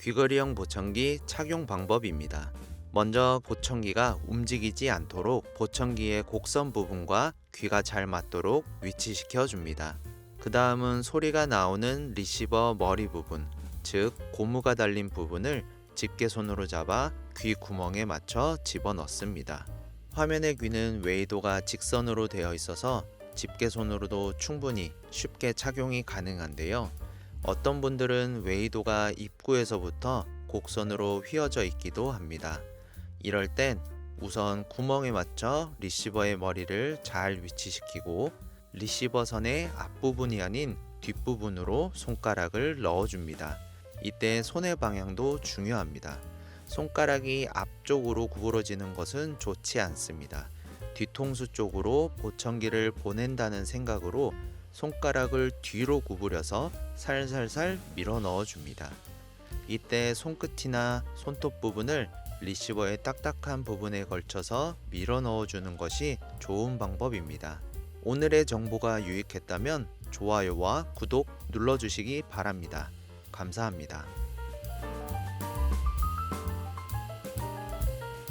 귀걸이형 보청기 착용 방법입니다. 먼저 보청기가 움직이지 않도록 보청기의 곡선 부분과 귀가 잘 맞도록 위치시켜 줍니다. 그 다음은 소리가 나오는 리시버 머리 부분, 즉 고무가 달린 부분을 집게손으로 잡아 귀 구멍에 맞춰 집어넣습니다. 화면의 귀는 웨이도가 직선으로 되어 있어서 집게손으로도 충분히 쉽게 착용이 가능한데요. 어떤 분들은 웨이도가 입구에서부터 곡선으로 휘어져 있기도 합니다. 이럴 땐 우선 구멍에 맞춰 리시버의 머리를 잘 위치시키고 리시버 선의 앞부분이 아닌 뒷부분으로 손가락을 넣어줍니다. 이때 손의 방향도 중요합니다. 손가락이 앞쪽으로 구부러지는 것은 좋지 않습니다. 뒤통수 쪽으로 보청기를 보낸다는 생각으로 손가락을 뒤로 구부려서 살살살 밀어 넣어 줍니다. 이때 손끝이나 손톱 부분을 리시버의 딱딱한 부분에 걸쳐서 밀어 넣어 주는 것이 좋은 방법입니다. 오늘의 정보가 유익했다면 좋아요와 구독 눌러주시기 바랍니다. 감사합니다.